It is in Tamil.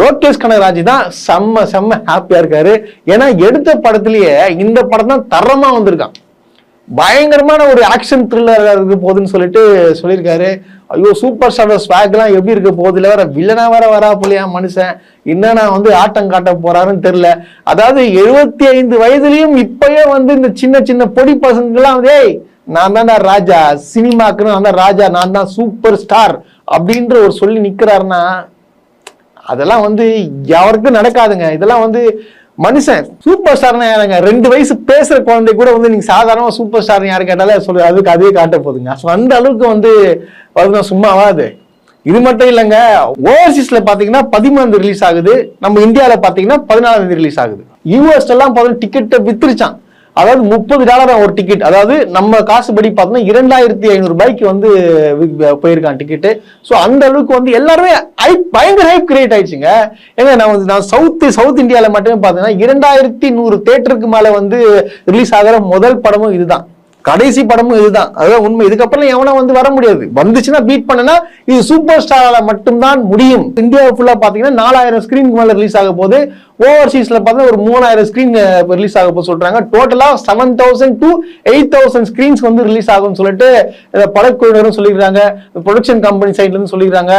லோகேஷ் கனகராஜ் தான் செம்ம செம்ம ஹாப்பியா இருக்காரு. ஏன்னா எடுத்த படத்திலேயே இந்த படம் தான் தரமா வந்திருக்கான். பயங்கரமான ஒரு ஆக்ஷன் த்ரில்லர் இருக்க போகுதுன்னு சொல்லிட்டு சொல்லியிருக்காரு. ஐயோ சூப்பர் ஸ்டார் ஸ்வாக்லாம் எப்படி இருக்க போகுது? இல்லை வேற வில்லனா வேற வரா போலியா மனுஷன். என்னன்னா வந்து ஆட்டம் காட்ட போறாருன்னு தெரியல. அதாவது எழுபத்தி ஐந்து வயதுலயும் இப்பயே வந்து இந்த சின்ன சின்ன பொடி பசங்கெல்லாம் வந்து ஏய் நான் தான்டா ராஜா. சினிமாக்குன்னு நான் தான் ராஜா. நான் தான் சூப்பர் ஸ்டார் அப்படின்ற ஒரு சொல்லி நிக்கிறாருன்னா அதெல்லாம் வந்து யாருக்கும் நடக்காதுங்க. இதெல்லாம் வந்து மனுஷன் சூப்பர் ஸ்டார்னா யாருங்க? ரெண்டு வயசு பேசுற குழந்தை கூட வந்து நீங்க சாதாரணமா சூப்பர் ஸ்டார்னு யாரு கேட்டாலே சொல்லு அதுக்கு அதே காட்ட போகுதுங்க So, அந்த அளவுக்கு வந்து வருதுனா சும்மாவா அது இது மட்டும் இல்லைங்க ஓவர்சீஸ்ல பாத்தீங்கன்னா பதிமூணு ரிலீஸ் ஆகுது. நம்ம இந்தியாவில் பாத்தீங்கன்னா பதினாலாம் ரிலீஸ் ஆகுது. யூஎஸ் எல்லாம் பார்த்தீங்கன்னா டிக்கெட்டை வித்துருச்சான் அதாவது முப்பது டாலர் ஒரு டிக்கெட் அதாவது நம்ம காசு படி பார்த்தோம்னா இரண்டாயிரத்தி ஐநூறு ரூபாய்க்கு வந்து போயிருக்கான் டிக்கெட்டு ஸோ அந்த அளவுக்கு வந்து எல்லாருமே ஹைப் பயங்கர ஹைப் கிரியேட் ஆயிடுச்சுங்க. ஏங்க நான் வந்து நான் சவுத் சவுத் இந்தியாவில் மட்டுமே பார்த்தீங்கன்னா இரண்டாயிரத்தி நூறு தேட்டருக்கு மேலே வந்து ரிலீஸ் ஆகிற முதல் படமும் இதுதான். கடைசி படமும் இதுதான். அதான் உண்மை. இதுக்கப்புறம் எவனா வந்து வர முடியாது. வந்துச்சுன்னா பீட் பண்ணனா இது சூப்பர் ஸ்டாரால மட்டும்தான் முடியும். இந்தியா ஃபுல்லா பாத்தீங்கன்னா நாலாயிரம் ஸ்கிரீன் மேல ரிலீஸ் ஆக போது ஓவர்சீஸ்ல பார்த்தா ஒரு மூணாயிரம் ஸ்கிரீன் ரிலீஸ் ஆக போது சொல்றாங்க. டோட்டலா seven thousand to eight thousand screens வந்து ரிலீஸ் ஆகும்னு சொல்லிட்டு படக்குழுவினரும் சொல்லிடுறாங்க ப்ரொடக்ஷன் கம்பெனி சைட்ல இருந்து சொல்லிக்கிறாங்க.